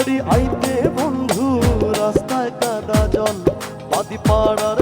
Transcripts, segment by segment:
বাড়ি আইতে বন্ধু রাস্তায় কাদা জল বাদি পাড়ার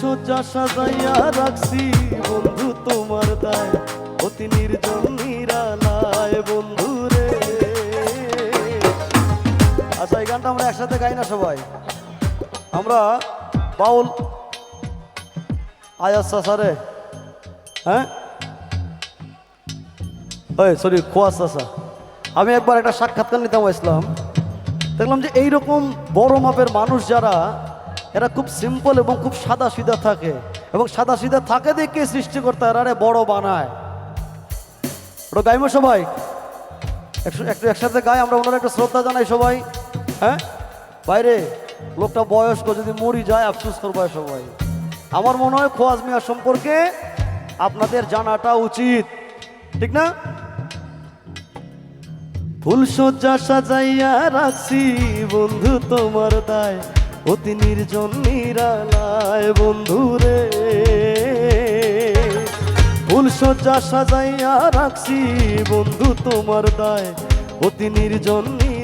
সজ্জা সাজাইয়া রাখছি বন্ধু তোমার দায়। অতি নির্জন নিরালায় বন্ধু রে। আচ্ছা এই গানটা আমরা একসাথে গাই না সবাই? আমরা বাউল। আয়াস চাষা হ্যাঁ? ওই সরি খোয়াস আমি একবার একটা সাক্ষাৎকার নিতাম ইসলাম। দেখলাম যে এইরকম বড় মাপের মানুষ যারা, এরা খুব সিম্পল এবং খুব সাদা সিধা থাকে। এবং সাদা সিধা থাকে দেখে সৃষ্টি সৃষ্টিকর্তা এরা বড় বানায়। ওটা গাইবো সবাই? একসাথে গাই, আমরা ওনারা একটু শ্রদ্ধা জানাই সবাই। হ্যাঁ? বাইরে, লোকটা বয়স্ক, যদি মরি যায়, আফসোস করব সবাই আমার মনে হয় খোয়াজ মিয়া সম্পর্কে আপনাদের জানাটা উচিত। ঠিক না? ফুল সজ্জা সাজাইয়া রাখছি বন্ধু তোমার দায়। অতি নির্জন নিরালায় বন্ধু রে। ফুল সজ্জা সাজাইয়া রাখছি বন্ধু তোমার দায়। অতি নির্জন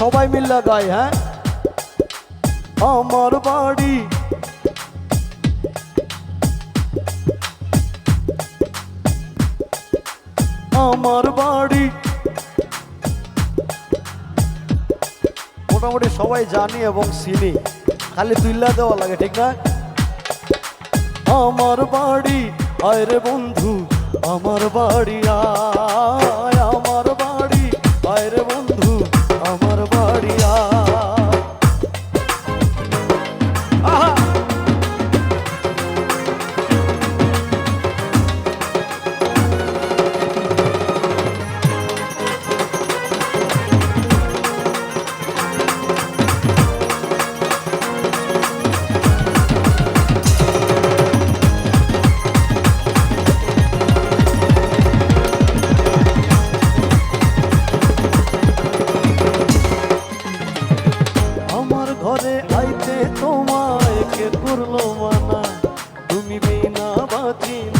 সবাই মিল্লা গাই হ্যাঁ? আমার বাড়ি। আমার বাড়ি। মোটামুটি সবাই জানি এবং চিনি। খালি তুইলা দেওয়া লাগে, ঠিক না? আমার বাড়ি, আয় রে বন্ধু, আমার বাড়ি আয়। বিনা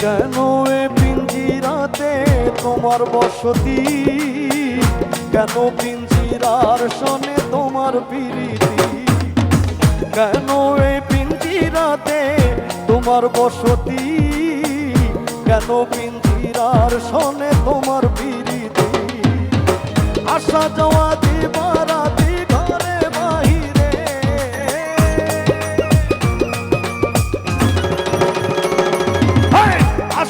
কেন এ পিঞ্জিরাতে তোমার বসতি? কেন পিঞ্জিরার শোনে তোমার পিরিতি? কেন এ পিঞ্জিরাতে তোমার বসতি? কেন পিঞ্জিরার শোনে তোমার পিরিতি? আসা যাওয়া দিবারাতি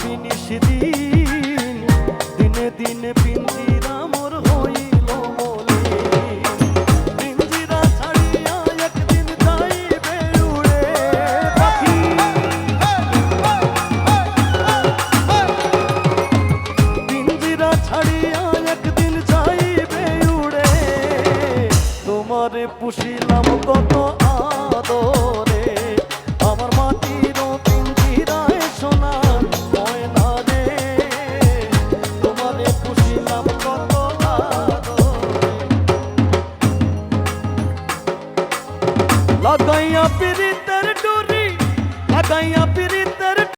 Sabini.